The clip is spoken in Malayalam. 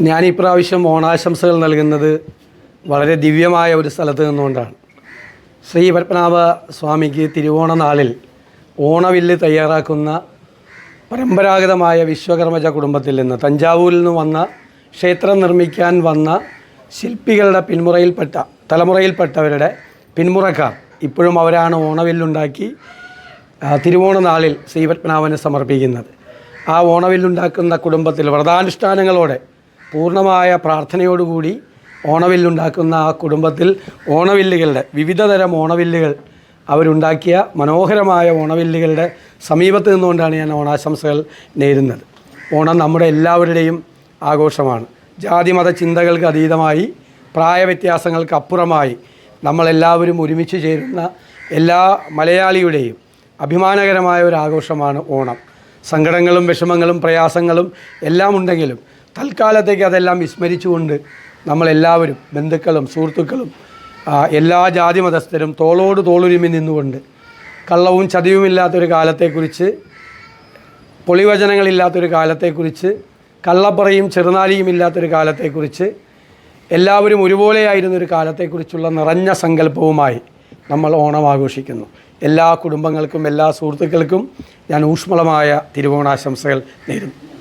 ഞാൻ ഈ പ്രാവശ്യം ഓണാശംസകൾ നൽകുന്നത് വളരെ ദിവ്യമായ ഒരു സ്ഥലത്ത് നിന്നുകൊണ്ടാണ്. ശ്രീ പത്മനാഭ സ്വാമിക്ക് തിരുവോണ നാളിൽ ഓണവില്ല് തയ്യാറാക്കുന്ന പരമ്പരാഗതമായ വിശ്വകർമ്മജ കുടുംബത്തിൽ നിന്ന് തഞ്ചാവൂരിൽ നിന്ന് വന്ന ക്ഷേത്രം നിർമ്മിക്കാൻ വന്ന ശില്പികളുടെ പിന്മുറയിൽപ്പെട്ട തലമുറയിൽപ്പെട്ടവരുടെ പിന്മുറക്കാർ ഇപ്പോഴും അവരാണ് ഓണവില്ലുണ്ടാക്കി തിരുവോണ നാളിൽ ശ്രീപത്മനാഭന് സമർപ്പിക്കുന്നത്. ആ ഓണവില്ലുണ്ടാക്കുന്ന കുടുംബത്തിൽ വ്രതാനുഷ്ഠാനങ്ങളോടെ പൂർണമായ പ്രാർത്ഥനയോടുകൂടി ഓണവില്ലുണ്ടാക്കുന്ന ആ കുടുംബത്തിൽ ഓണവില്ലുകളുടെ വിവിധ തരം ഓണവില്ലുകൾ അവരുണ്ടാക്കിയ മനോഹരമായ ഓണവില്ലുകളുടെ സമീപത്ത് നിന്നുകൊണ്ടാണ് ഞാൻ ഓണാശംസകൾ നേരുന്നത്. ഓണം നമ്മുടെ എല്ലാവരുടെയും ആഘോഷമാണ്. ജാതിമത ചിന്തകൾക്ക് അതീതമായി പ്രായവ്യത്യാസങ്ങൾക്ക് അപ്പുറമായി നമ്മളെല്ലാവരും ഒരുമിച്ച് ചേരുന്ന എല്ലാ മലയാളിയുടെയും അഭിമാനകരമായ ഒരു ആഘോഷമാണ് ഓണം. സങ്കടങ്ങളും വിഷമങ്ങളും പ്രയാസങ്ങളും എല്ലാം ഉണ്ടെങ്കിലും തൽക്കാലത്തേക്ക് അതെല്ലാം വിസ്മരിച്ചുകൊണ്ട് നമ്മളെല്ലാവരും ബന്ധുക്കളും സുഹൃത്തുക്കളും എല്ലാ ജാതി മതസ്ഥരും തോളോട് തോളുരുമി നിന്നുകൊണ്ട് കള്ളവും ചതിവുമില്ലാത്തൊരു കാലത്തെക്കുറിച്ച് പൊളിവചനങ്ങളില്ലാത്തൊരു കാലത്തെക്കുറിച്ച് കള്ളപ്പറയും ചെറുനാലിയും ഇല്ലാത്തൊരു കാലത്തെക്കുറിച്ച് എല്ലാവരും ഒരുപോലെയായിരുന്നൊരു കാലത്തെക്കുറിച്ചുള്ള നിറഞ്ഞ സങ്കല്പവുമായി നമ്മൾ ഓണം ആഘോഷിക്കുന്നു. എല്ലാ കുടുംബങ്ങൾക്കും എല്ലാ സുഹൃത്തുക്കൾക്കും ഞാൻ ഊഷ്മളമായ തിരുവോണാശംസകൾ നേരുന്നു.